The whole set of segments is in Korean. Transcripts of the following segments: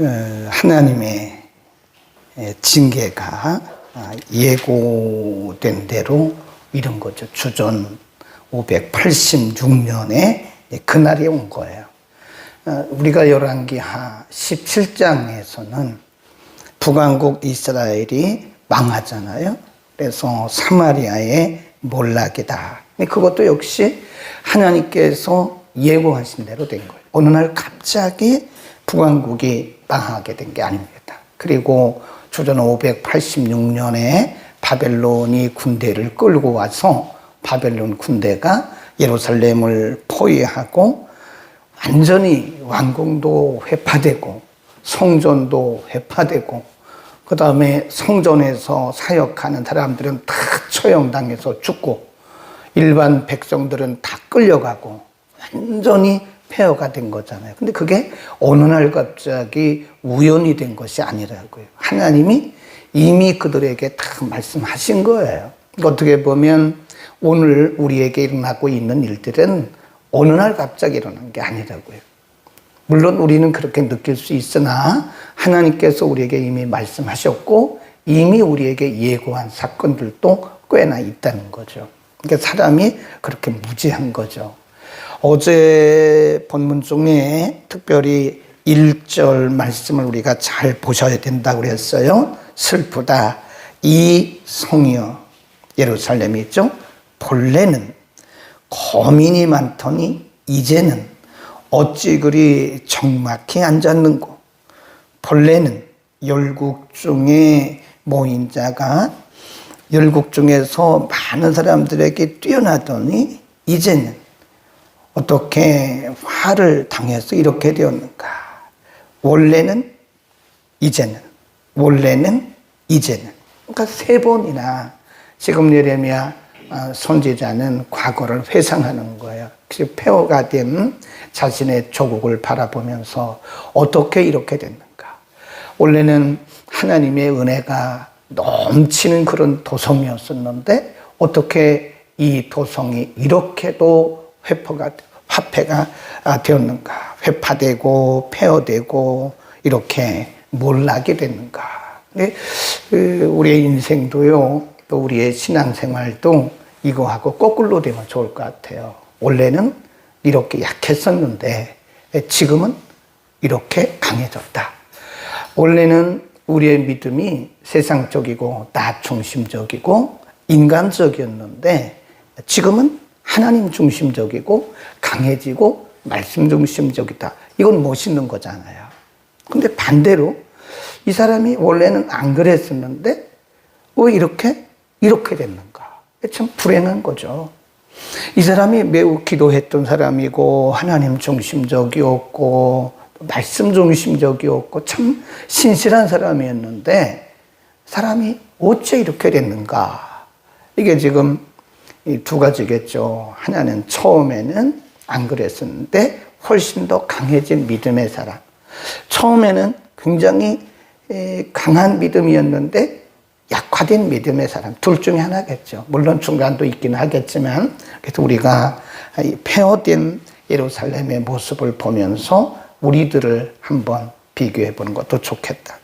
어, 하나님의 에, 징계가 아, 예고된 대로 이런 거죠. 주전 586년에 그날이 온 거예요. 어, 우리가 열왕기하 17장에서는 북왕국 이스라엘이 망하잖아요. 그래서 사마리아의 몰락이다. 그것도 역시 하나님께서 예고하신 대로 된 거예요. 어느 날 갑자기 북왕국이 망하게 된 게 아닙니다. 그리고 주전 586년에 바벨론이 군대를 끌고 와서 바벨론 군대가 예루살렘을 포위하고 완전히 왕궁도 회파되고 성전도 회파되고 그 다음에 성전에서 사역하는 사람들은 다 처형당해서 죽고 일반 백성들은 다 끌려가고 완전히 폐허가 된 거잖아요. 근데 그게 어느 날 갑자기 우연이 된 것이 아니라고요. 하나님이 이미 그들에게 다 말씀하신 거예요. 어떻게 보면 오늘 우리에게 일어나고 있는 일들은 어느 날 갑자기 일어난 게 아니라고요. 물론 우리는 그렇게 느낄 수 있으나 하나님께서 우리에게 이미 말씀하셨고 이미 우리에게 예고한 사건들도 꽤나 있다는 거죠. 그러니까 사람이 그렇게 무지한 거죠. 어제 본문 중에 특별히 1절 말씀을 우리가 잘 보셔야 된다고 그랬어요. 슬프다. 이 성이여 예루살렘이 있죠. 본래는 거민이 많더니 이제는 어찌 그리 적막히 앉았는고 본래는 열국 중에 모인 자가 열국 중에서 많은 사람들에게 뛰어나더니 이제는 어떻게 화를 당해서 이렇게 되었는가 원래는 이제는 원래는 이제는 그러니까 세 번이나 지금 예레미야 아, 선지자는 과거를 회상하는 거예요. 그래서 폐허가 된 자신의 조국을 바라보면서 어떻게 이렇게 됐는가. 원래는 하나님의 은혜가 넘치는 그런 도성이었었는데 어떻게 이 도성이 이렇게도 회포가 화폐가 아, 되었는가. 회파되고 폐허되고 이렇게 몰락이 됐는가. 근데 그 우리의 인생도요. 또 우리의 신앙생활도 이거하고 거꾸로 되면 좋을 것 같아요. 원래는 이렇게 약했었는데 지금은 이렇게 강해졌다. 원래는 우리의 믿음이 세상적이고 나 중심적이고 인간적이었는데 지금은 하나님 중심적이고 강해지고 말씀 중심적이다. 이건 멋있는 거잖아요. 근데 반대로 이 사람이 원래는 안 그랬었는데 왜 이렇게 이렇게 됐는가? 참 불행한 거죠. 이 사람이 매우 기도했던 사람이고 하나님 중심적이었고 말씀 중심적이었고 참 신실한 사람이었는데 사람이 어째 이렇게 됐는가? 이게 지금 두 가지겠죠. 하나는 처음에는 안 그랬었는데 훨씬 더 강해진 믿음의 사람. 처음에는 굉장히 강한 믿음이었는데 약화된 믿음의 사람 둘 중에 하나겠죠. 물론 중간도 있긴 하겠지만 그래서 우리가 폐허된 예루살렘의 모습을 보면서 우리들을 한번 비교해 보는 것도 좋겠다.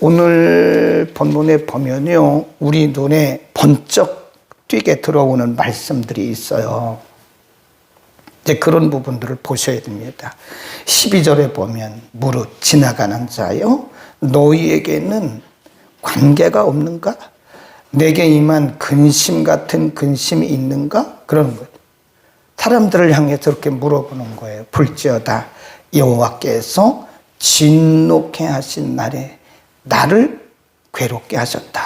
오늘 본문에 보면요, 우리 눈에 번쩍 뛰게 들어오는 말씀들이 있어요. 이제 그런 부분들을 보셔야 됩니다. 12절에 보면 무릇 지나가는 자요 너희에게는 관계가 없는가? 내게 임한 근심 같은 근심이 있는가? 그러는 거예요. 사람들을 향해 저렇게 물어보는 거예요. 불지어다 여호와께서 진노케 하신 날에 나를 괴롭게 하셨다.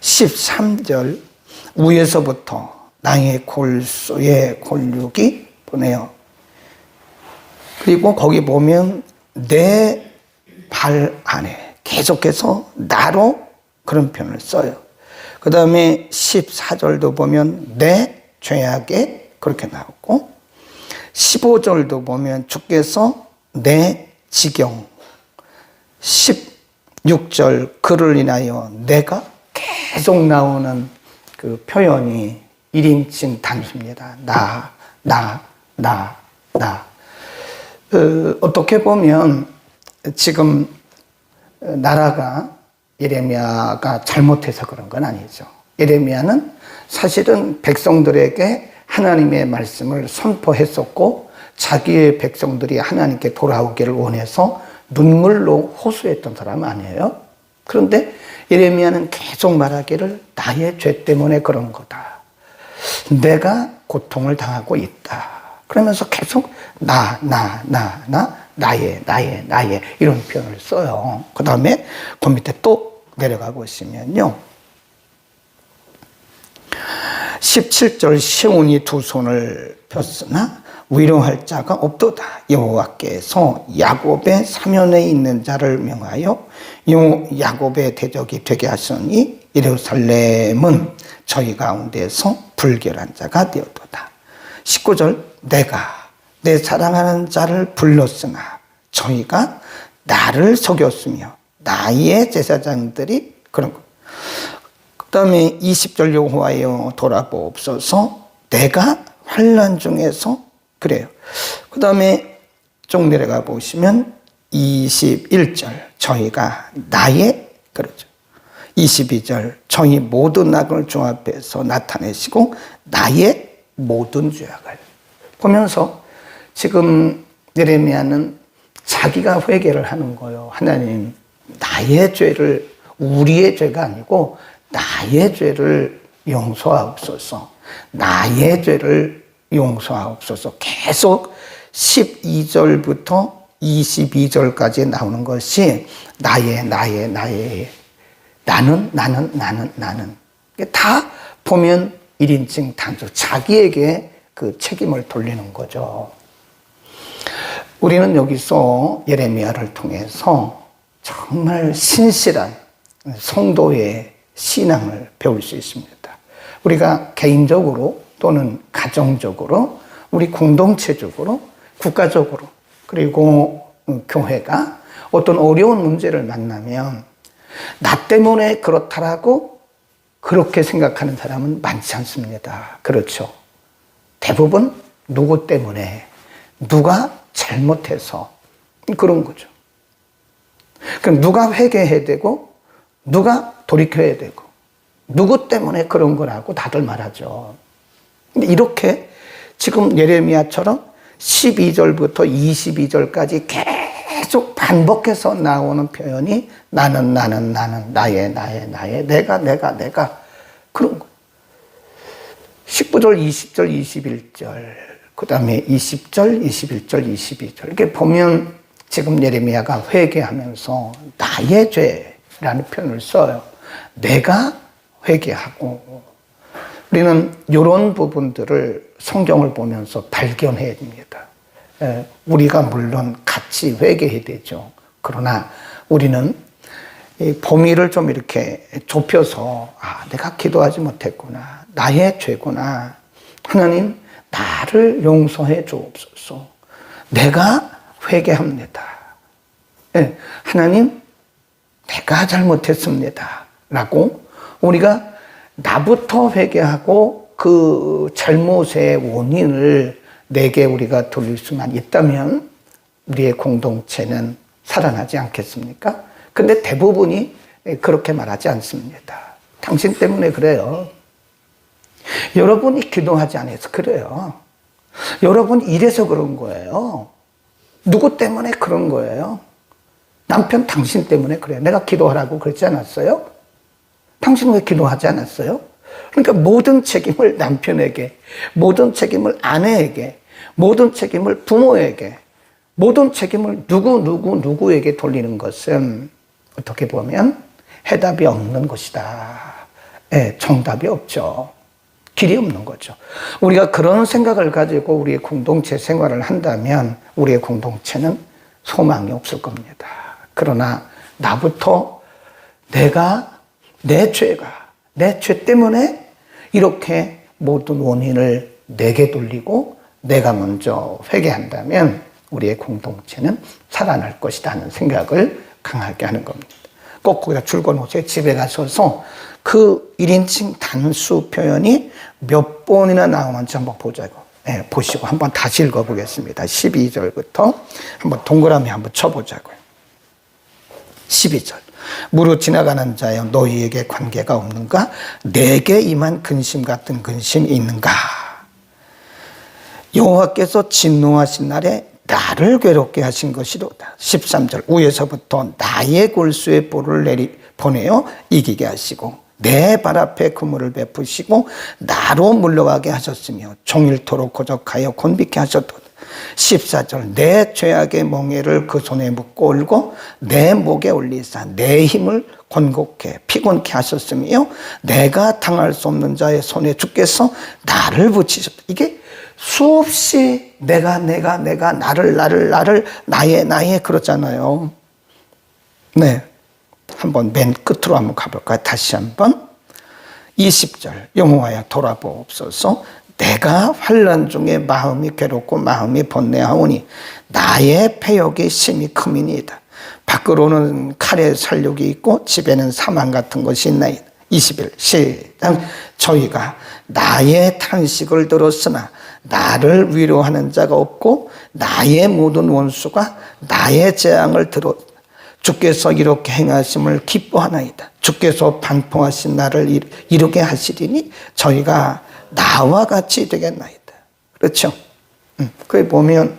13절 위에서부터 나의 골수의 골육이 보내요. 그리고 거기 보면 내 발 안에 계속해서 나로 그런 표현을 써요. 그 다음에 14절도 보면 내 죄악에 그렇게 나오고 15절도 보면 주께서 내 지경 16절 그를 인하여 내가 계속 나오는 그 표현이 1인칭 단수입니다. 나, 나, 나, 나. 어, 어떻게 보면 지금 나라가 예레미야가 잘못해서 그런 건 아니죠. 예레미야는 사실은 백성들에게 하나님의 말씀을 선포했었고 자기의 백성들이 하나님께 돌아오기를 원해서 눈물로 호소했던 사람 아니에요? 그런데 예레미야는 계속 말하기를 나의 죄 때문에 그런 거다. 내가 고통을 당하고 있다. 그러면서 계속 나, 나, 나, 나, 나의, 나의, 나의 이런 표현을 써요. 그 다음에 그 밑에 또 내려가 보시면요. 17절 시온이 두 손을 폈으나 위로할 자가 없도다. 여호와께서 야곱의 사면에 있는 자를 명하여 야곱의 대적이 되게 하시니 예루살렘은 저희 가운데서 불결한 자가 되었도다. 19절 내가 내 사랑하는 자를 불렀으나 저희가 나를 속였으며 나의 제사장들이 그런 것. 그 다음에 20절 여호와여 돌아보옵소서 내가 환란 중에서 그래요. 그 다음에 쭉 내려가 보시면 21절 저희가 나의 그러죠. 22절 저희 모든 악을 종합해서 나타내시고 나의 모든 죄악을 보면서 지금 예레미야는 자기가 회개를 하는 거예요. 하나님 나의 죄를 우리의 죄가 아니고 나의 죄를 용서하옵소서. 나의 죄를 용서하옵소서. 계속 12절부터 22절까지 나오는 것이 나의, 나의, 나의, 나는, 나는, 나는, 나는. 다 보면 1인칭 단수. 자기에게 그 책임을 돌리는 거죠. 우리는 여기서 예레미야를 통해서 정말 신실한 성도의 신앙을 배울 수 있습니다. 우리가 개인적으로 또는 가정적으로 우리 공동체적으로 국가적으로 그리고 교회가 어떤 어려운 문제를 만나면 나 때문에 그렇다라고 그렇게 생각하는 사람은 많지 않습니다. 그렇죠. 대부분 누구 때문에 누가 잘못해서 그런 거죠. 그럼 누가 회개해야 되고 누가 돌이켜야 되고 누구 때문에 그런 거라고 다들 말하죠. 근데 이렇게 지금 예레미야처럼 12절부터 22절까지 계속 반복해서 나오는 표현이 나는 나는 나는 나의 나의 나의 내가 내가 내가 그런 거. 19절, 20절, 21절, 그 다음에 20절, 21절, 22절. 이렇게 보면 지금 예레미야가 회개하면서 나의 죄라는 표현을 써요. 내가 회개하고 우리는 이런 부분들을 성경을 보면서 발견해야 됩니다. 우리가 물론 같이 회개해야 되죠. 그러나 우리는 이 범위를 좀 이렇게 좁혀서 아, 내가 기도하지 못했구나. 나의 죄구나. 하나님, 나를 용서해 주옵소서. 내가 회개합니다. 네, 하나님, 내가 잘못했습니다. 라고 우리가 나부터 회개하고 그 잘못의 원인을 내게 우리가 돌릴 수만 있다면 우리의 공동체는 살아나지 않겠습니까? 근데 대부분이 그렇게 말하지 않습니다. 당신 때문에 그래요. 여러분이 기도하지 않아서 그래요. 여러분 이래서 그런 거예요. 누구 때문에 그런 거예요? 남편 당신 때문에 그래요. 내가 기도하라고 그랬지 않았어요? 당신 왜 기도하지 않았어요? 그러니까 모든 책임을 남편에게, 모든 책임을 아내에게, 모든 책임을 부모에게, 모든 책임을 누구, 누구, 누구에게 돌리는 것은 어떻게 보면 해답이 없는 것이다. 예, 정답이 없죠. 길이 없는 거죠. 우리가 그런 생각을 가지고 우리의 공동체 생활을 한다면 우리의 공동체는 소망이 없을 겁니다. 그러나 나부터 내가 내 죄가 내 죄 때문에 이렇게 모든 원인을 내게 돌리고 내가 먼저 회개한다면 우리의 공동체는 살아날 것이다 는 생각을 강하게 하는 겁니다. 꼭 거기다 줄거 놓으세요. 집에 가셔서 그 1인칭 단수 표현이 몇 번이나 나오는지 한번 보자고. 네, 보시고 한번 다시 읽어보겠습니다. 12절부터 한번 동그라미 한번 쳐보자고요. 12절. 무릇 지나가는 자여 너희에게 관계가 없는가? 내게 임한 근심 같은 근심이 있는가? 여호와께서 진노하신 날에 나를 괴롭게 하신 것이로다. 13절 위에서부터 나의 골수에 볼을 내리 보내어 이기게 하시고 내 발 앞에 그물을 베푸시고 나로 물러가게 하셨으며 종일토록 고적하여 곤비케 하셨도다. 14절 내 죄악의 멍에를 그 손에 묶고 올고 내 목에 올리사 내 힘을 곤곡해 피곤케 하셨으며 내가 당할 수 없는 자의 손에 주께서 나를 붙이셨다. 이게 수없이 내가 내가 내가 나를 나를 나를 나의 나의 그렇잖아요. 네. 한번 맨 끝으로 한번 가볼까요? 다시 한번. 20절 여호와여 돌아보옵소서 내가 환란 중에 마음이 괴롭고 마음이 번뇌하오니 나의 폐역이 심히 크미니이다. 밖으로는 칼의 살육이 있고 집에는 사망 같은 것이 있나이다. 21 시작 저희가 나의 탄식을 들었으나 나를 위로하는 자가 없고 나의 모든 원수가 나의 재앙을 들어 주께서 이렇게 행하심을 기뻐하나이다. 주께서 반포하신 나를 이루게 하시리니 저희가 나와 같이 되겠나이다. 그렇죠? 음, 거기 보면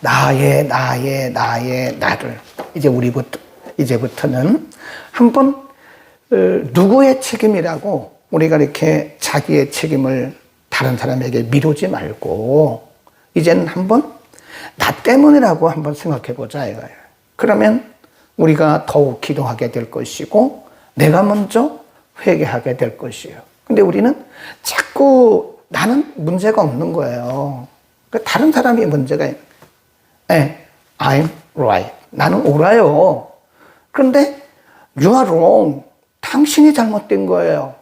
나의 나의 나의 나를 이제 우리부터 이제부터는 한번 어, 누구의 책임이라고 우리가 이렇게 자기의 책임을 다른 사람에게 미루지 말고 이제는 한번 나 때문이라고 한번 생각해 보자 이거예요. 그러면 우리가 더욱 기도하게 될 것이고 내가 먼저 회개하게 될 것이에요. 근데 우리는 자꾸 나는 문제가 없는 거예요. 그러니까 다른 사람이 문제가 있는 네, I'm right. 나는 옳아요. 그런데 you are wrong. 당신이 잘못된 거예요.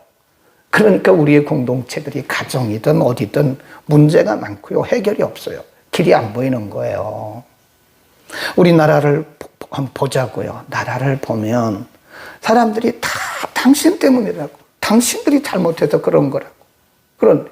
그러니까 우리의 공동체들이 가정이든 어디든 문제가 많고요. 해결이 없어요. 길이 안 보이는 거예요. 우리나라를 한번 보자고요. 나라를 보면 사람들이 다 당신 때문이라고. 당신들이 잘못해서 그런 거라고. 그런데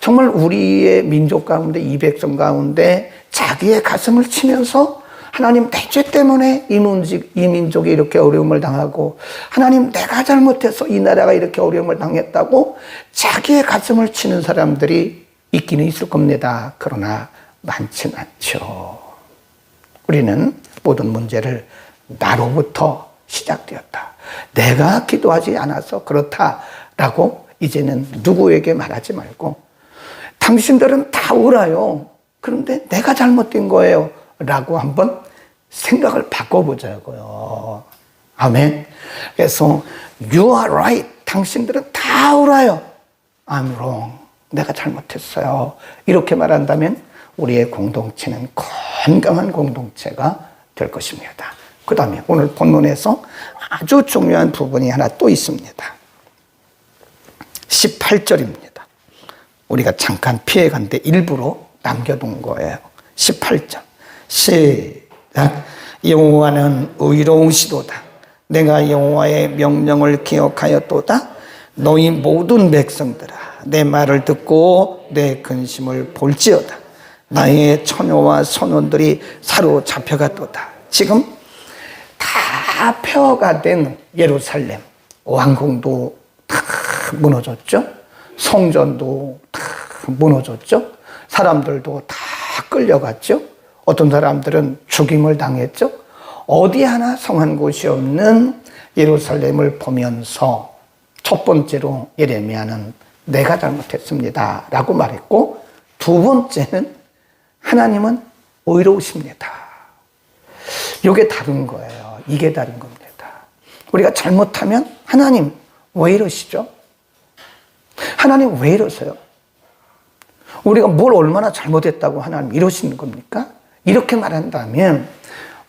정말 우리의 민족 가운데, 이 백성 가운데 자기의 가슴을 치면서 하나님 내 죄 때문에 이, 문직, 이 민족이 이렇게 어려움을 당하고 하나님 내가 잘못해서 이 나라가 이렇게 어려움을 당했다고 자기의 가슴을 치는 사람들이 있기는 있을 겁니다. 그러나 많지는 않죠. 우리는 모든 문제를 나로부터 시작되었다. 내가 기도하지 않아서 그렇다라고 이제는 누구에게 말하지 말고 당신들은 다 울어요. 그런데 내가 잘못된 거예요. 라고 한번 생각을 바꿔보자고요. 아멘. 그래서 you are right. 당신들은 다 울어요. I'm wrong. 내가 잘못했어요. 이렇게 말한다면 우리의 공동체는 건강한 공동체가 될 것입니다. 그 다음에 오늘 본문에서 아주 중요한 부분이 하나 또 있습니다. 18절입니다. 우리가 잠깐 피해간데 일부러 남겨둔 거예요. 18절. 시작. 여호와는 의로우시도다. 내가 여호와의 명령을 기억하였도다. 너희 모든 백성들아 내 말을 듣고 내 근심을 볼지어다. 나의 처녀와 선원들이 사로잡혀갔도다. 지금 다 폐허가 된 예루살렘 왕궁도 다 무너졌죠. 성전도 다 무너졌죠. 사람들도 다 끌려갔죠. 어떤 사람들은 죽임을 당했죠. 어디 하나 성한 곳이 없는 예루살렘을 보면서 첫 번째로 예레미야는 내가 잘못했습니다. 라고 말했고, 두 번째는 하나님은 의로우십니다. 이게 다른 거예요. 이게 다른 겁니다. 우리가 잘못하면 하나님 왜 이러시죠? 하나님 왜 이러세요? 우리가 뭘 얼마나 잘못했다고 하나님 이러시는 겁니까? 이렇게 말한다면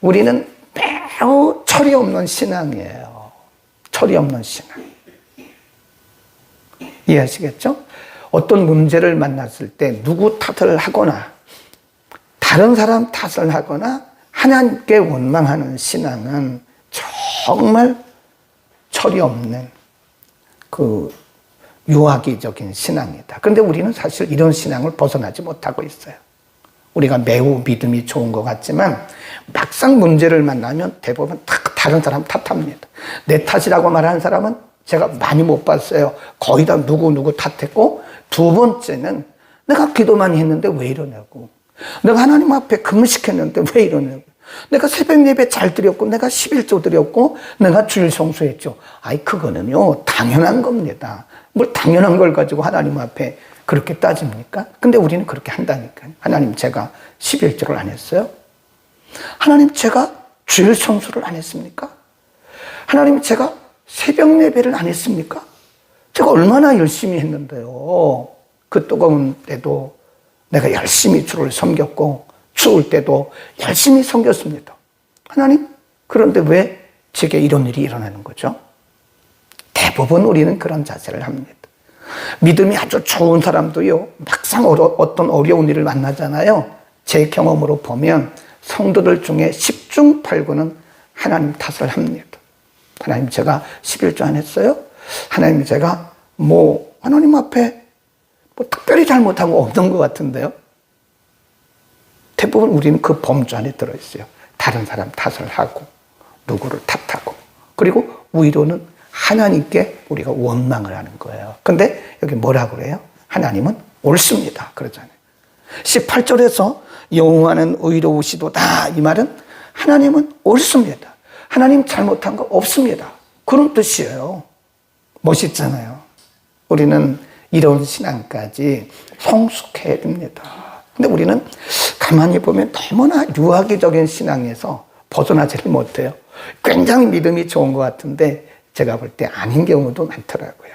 우리는 매우 철이 없는 신앙이에요. 철이 없는 신앙. 이해하시겠죠? 어떤 문제를 만났을 때 누구 탓을 하거나 다른 사람 탓을 하거나 하나님께 원망하는 신앙은 정말 철이 없는 그 유아기적인 신앙이다. 그런데 우리는 사실 이런 신앙을 벗어나지 못하고 있어요. 우리가 매우 믿음이 좋은 것 같지만 막상 문제를 만나면 대부분 탁 다른 사람 탓합니다. 내 탓이라고 말하는 사람은 제가 많이 못 봤어요. 거의 다 누구누구 탓했고, 두 번째는 내가 기도 많이 했는데 왜 이러냐고. 내가 하나님 앞에 금식했는데 왜 이러냐고. 내가 새벽 예배 잘 드렸고, 내가 11조 드렸고, 내가 주일 성수했죠. 아이, 그거는요, 당연한 겁니다. 뭘 당연한 걸 가지고 하나님 앞에 그렇게 따집니까? 근데 우리는 그렇게 한다니까요. 하나님, 제가 11조를 안 했어요? 하나님, 제가 주일 성수를 안 했습니까? 하나님, 제가 새벽 예배를 안 했습니까? 제가 얼마나 열심히 했는데요. 그 뜨거운 때도 내가 열심히 주를 섬겼고, 추울 때도 열심히 섬겼습니다. 하나님, 그런데 왜 제게 이런 일이 일어나는 거죠? 대부분 우리는 그런 자세를 합니다. 믿음이 아주 좋은 사람도요, 막상 어떤 어려운 일을 만나잖아요. 제 경험으로 보면 성도들 중에 10중 8구는 하나님 탓을 합니다. 하나님 제가 11조 안 했어요? 하나님 제가 뭐 하나님 앞에 뭐 특별히 잘못한 거 없는 것 같은데요? 대부분 우리는 그 범주 안에 들어있어요. 다른 사람 탓을 하고, 누구를 탓하고, 그리고 위로는 하나님께 우리가 원망을 하는 거예요. 근데 여기 뭐라 그래요? 하나님은 옳습니다. 그러잖아요. 18절에서 여호와는 의로우시도다. 이 말은 하나님은 옳습니다. 하나님 잘못한 거 없습니다. 그런 뜻이에요. 멋있잖아요. 우리는 이런 신앙까지 성숙해야 됩니다. 근데 우리는 가만히 보면 너무나 유아기적인 신앙에서 벗어나지를 못해요. 굉장히 믿음이 좋은 것 같은데 제가 볼 때 아닌 경우도 많더라고요.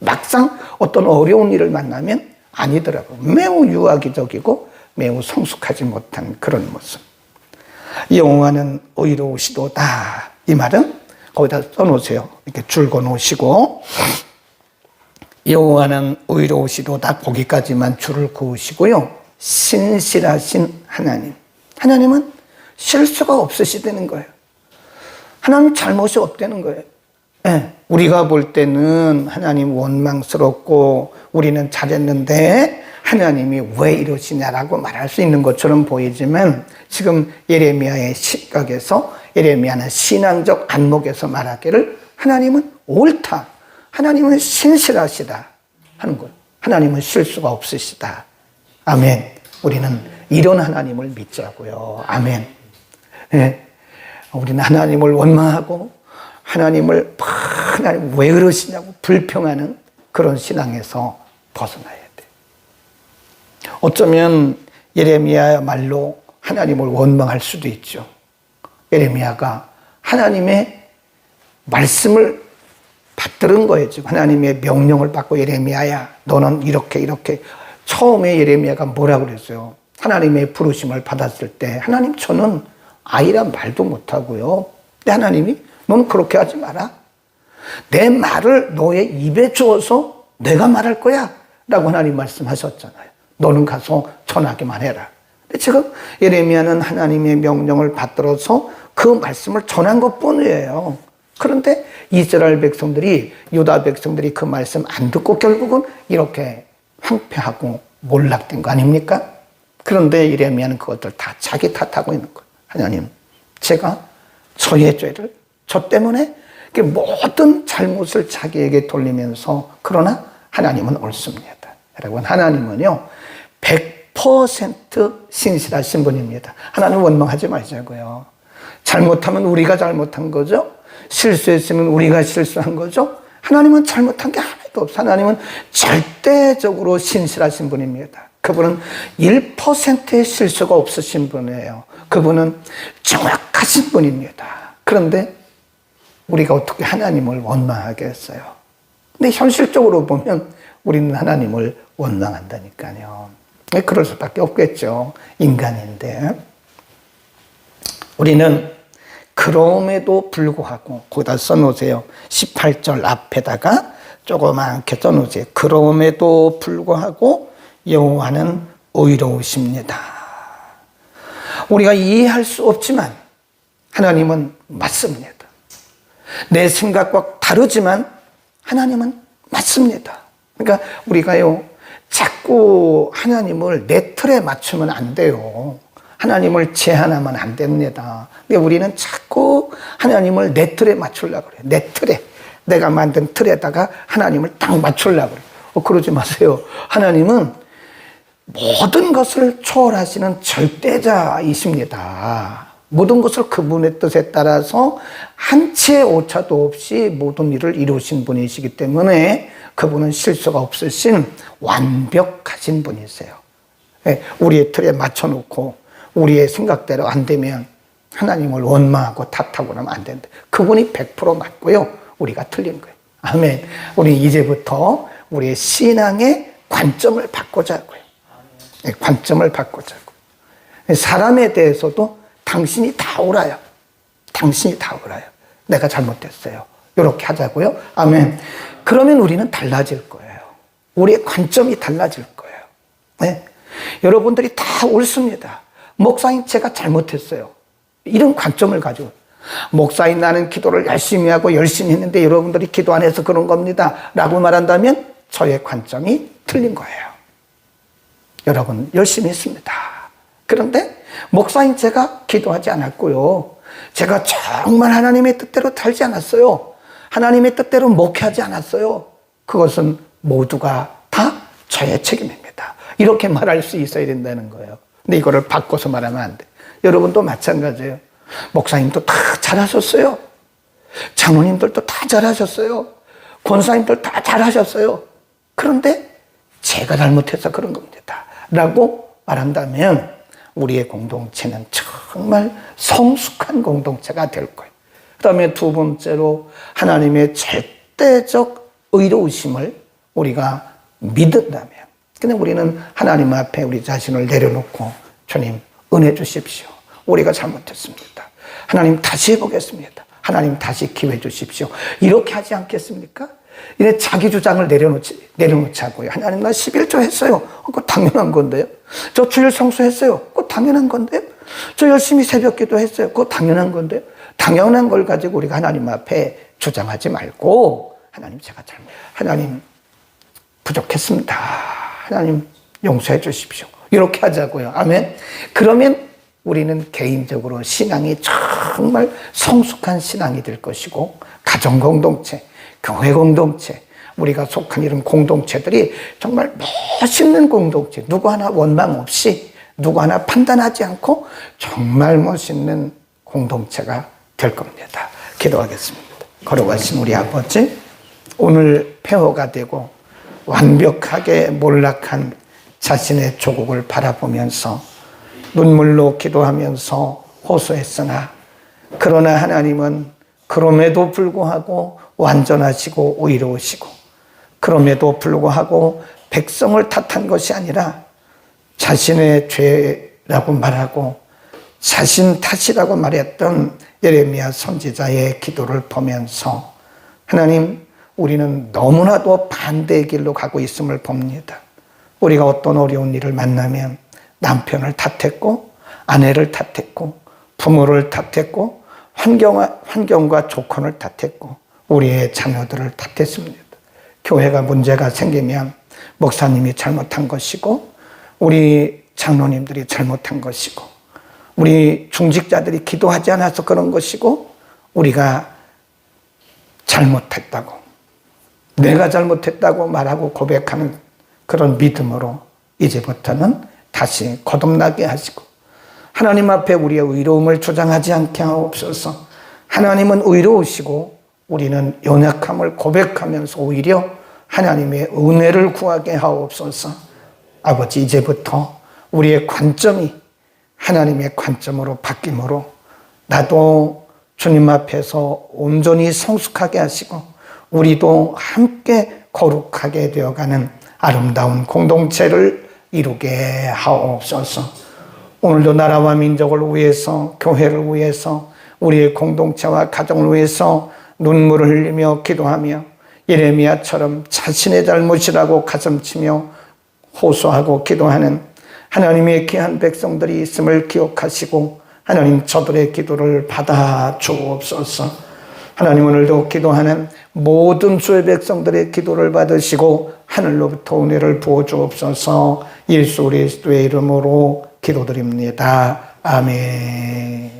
막상 어떤 어려운 일을 만나면 아니더라고요. 매우 유아기적이고 매우 성숙하지 못한 그런 모습. 여호와는 의로우시도다. 이 말은 거기다 써놓으세요. 이렇게 줄거 놓으시고 여호와는 의로우시도다. 거기까지만 줄을 그으시고요. 신실하신 하나님. 하나님은 실수가 없으시다는 거예요. 하나님 잘못이 없다는 거예요. 네, 우리가 볼 때는 하나님 원망스럽고 우리는 잘했는데 하나님이 왜 이러시냐라고 말할 수 있는 것처럼 보이지만 지금 예레미야의 시각에서 예레미야는 신앙적 안목에서 말하기를 하나님은 옳다. 하나님은 신실하시다 하는 것. 하나님은 실수가 없으시다. 아멘. 우리는 이런 하나님을 믿자고요. 아멘. 네. 우리는 하나님을 원망하고 하나님을 하나님 왜 그러시냐고 불평하는 그런 신앙에서 벗어나야 돼. 어쩌면 예레미야야말로 하나님을 원망할 수도 있죠. 예레미야가 하나님의 말씀을 받들은 거예요. 지금 하나님의 명령을 받고 예레미야야, 너는 이렇게 이렇게 처음에 예레미야가 뭐라 그랬어요? 하나님의 부르심을 받았을 때 하나님 저는 아이란 말도 못하고요. 근데 하나님이 넌 그렇게 하지 마라. 내 말을 너의 입에 주어서 내가 말할 거야. 라고 하나님 말씀하셨잖아요. 너는 가서 전하기만 해라. 근데 지금 예레미야는 하나님의 명령을 받들어서 그 말씀을 전한 것 뿐이에요. 그런데 이스라엘 백성들이, 유다 백성들이 그 말씀 안 듣고 결국은 이렇게 황폐하고 몰락된 거 아닙니까? 그런데 예레미야는 그것들 다 자기 탓하고 있는 거예요. 하나님, 제가 저의 죄를 저 때문에 모든 잘못을 자기에게 돌리면서 그러나 하나님은 옳습니다. 여러분 하나님은요 100% 신실하신 분입니다. 하나님 원망하지 마자고요. 잘못하면 우리가 잘못한 거죠. 실수했으면 우리가 실수한 거죠. 하나님은 잘못한 게 하나도 없어. 하나님은 절대적으로 신실하신 분입니다. 그분은 1%의 실수가 없으신 분이에요. 그분은 정확하신 분입니다. 그런데 우리가 어떻게 하나님을 원망하겠어요? 근데 현실적으로 보면 우리는 하나님을 원망한다니까요. 그럴 수밖에 없겠죠. 인간인데. 우리는 그럼에도 불구하고, 거기다 써놓으세요. 18절 앞에다가 조그맣게 써놓으세요. 그럼에도 불구하고 여호와는 의로우십니다. 우리가 이해할 수 없지만 하나님은 맞습니다. 내 생각과 다르지만 하나님은 맞습니다. 그러니까 우리가요, 자꾸 하나님을 내 틀에 맞추면 안 돼요. 하나님을 제한하면 안 됩니다. 근데 우리는 자꾸 하나님을 내 틀에 맞추려고 그래요. 내 틀에. 내가 만든 틀에다가 하나님을 딱 맞추려고 그래요. 어, 그러지 마세요. 하나님은 모든 것을 초월하시는 절대자이십니다. 모든 것을 그분의 뜻에 따라서 한 치의 오차도 없이 모든 일을 이루신 분이시기 때문에 그분은 실수가 없으신 완벽하신 분이세요. 예, 우리의 틀에 맞춰놓고 우리의 생각대로 안 되면 하나님을 원망하고 탓하고 그러면 안 된다. 그분이 100% 맞고요. 우리가 틀린 거예요. 아멘. 우리 이제부터 우리의 신앙의 관점을 바꾸자고요. 예, 관점을 바꾸자고. 사람에 대해서도 당신이 다 옳아요. 당신이 다 옳아요. 내가 잘못했어요. 이렇게 하자고요. 아멘. 그러면 우리는 달라질 거예요. 우리의 관점이 달라질 거예요. 네? 여러분들이 다 옳습니다. 목사님 제가 잘못했어요. 이런 관점을 가지고 목사인 나는 기도를 열심히 하고 열심히 했는데 여러분들이 기도 안 해서 그런 겁니다. 라고 말한다면 저의 관점이 틀린 거예요. 여러분 열심히 했습니다. 그런데 목사인 제가 기도하지 않았고요. 제가 정말 하나님의 뜻대로 살지 않았어요. 하나님의 뜻대로 목회하지 않았어요. 그것은 모두가 다 저의 책임입니다. 이렇게 말할 수 있어야 된다는 거예요. 근데 이거를 바꿔서 말하면 안 돼. 여러분도 마찬가지예요. 목사님도 다 잘하셨어요. 장로님들도 다 잘하셨어요. 권사님들 다 잘하셨어요. 그런데 제가 잘못해서 그런 겁니다. 라고 말한다면 우리의 공동체는 정말 성숙한 공동체가 될 거예요. 그 다음에 두 번째로 하나님의 절대적 의로우심을 우리가 믿는다면 근데 우리는 하나님 앞에 우리 자신을 내려놓고 주님 은혜 주십시오. 우리가 잘못했습니다. 하나님 다시 해보겠습니다. 하나님 다시 기회 주십시오. 이렇게 하지 않겠습니까? 이래 자기 주장을 내려놓지, 내려놓자고요. 하나님 나 11조 했어요. 그거 당연한 건데요. 저 주일 성수했어요. 그거 당연한 건데요. 저 열심히 새벽 기도 했어요. 그거 당연한 건데요. 당연한 걸 가지고 우리가 하나님 앞에 주장하지 말고 하나님 제가 잘못, 하나님 부족했습니다. 하나님 용서해 주십시오. 이렇게 하자고요. 아멘. 그러면 우리는 개인적으로 신앙이 정말 성숙한 신앙이 될 것이고 가정 공동체, 교회 공동체, 우리가 속한 이런 공동체들이 정말 멋있는 공동체, 누구 하나 원망 없이 누구 하나 판단하지 않고 정말 멋있는 공동체가 될 겁니다. 기도하겠습니다. 걸어가신 우리 아버지, 오늘 폐허가 되고 완벽하게 몰락한 자신의 조국을 바라보면서 눈물로 기도하면서 호소했으나 그러나 하나님은 그럼에도 불구하고 완전하시고 의로우시고 그럼에도 불구하고 백성을 탓한 것이 아니라 자신의 죄라고 말하고 자신 탓이라고 말했던 예레미야 선지자의 기도를 보면서 하나님 우리는 너무나도 반대의 길로 가고 있음을 봅니다. 우리가 어떤 어려운 일을 만나면 남편을 탓했고 아내를 탓했고 부모를 탓했고 환경과, 환경과 조건을 탓했고 우리의 자녀들을 탓했습니다. 교회가 문제가 생기면 목사님이 잘못한 것이고 우리 장로님들이 잘못한 것이고 우리 중직자들이 기도하지 않아서 그런 것이고 우리가 잘못했다고 내가 잘못했다고 말하고 고백하는 그런 믿음으로 이제부터는 다시 거듭나게 하시고 하나님 앞에 우리의 의로움을 주장하지 않게 하옵소서. 하나님은 의로우시고 우리는 연약함을 고백하면서 오히려 하나님의 은혜를 구하게 하옵소서. 아버지 이제부터 우리의 관점이 하나님의 관점으로 바뀜으로 나도 주님 앞에서 온전히 성숙하게 하시고 우리도 함께 거룩하게 되어가는 아름다운 공동체를 이루게 하옵소서. 오늘도 나라와 민족을 위해서, 교회를 위해서, 우리의 공동체와 가정을 위해서 눈물을 흘리며 기도하며 예레미야처럼 자신의 잘못이라고 가슴치며 호소하고 기도하는 하나님의 귀한 백성들이 있음을 기억하시고 하나님 저들의 기도를 받아 주옵소서. 하나님 오늘도 기도하는 모든 주의 백성들의 기도를 받으시고 하늘로부터 은혜를 부어 주옵소서. 예수 그리스도의 이름으로 기도드립니다. 아멘.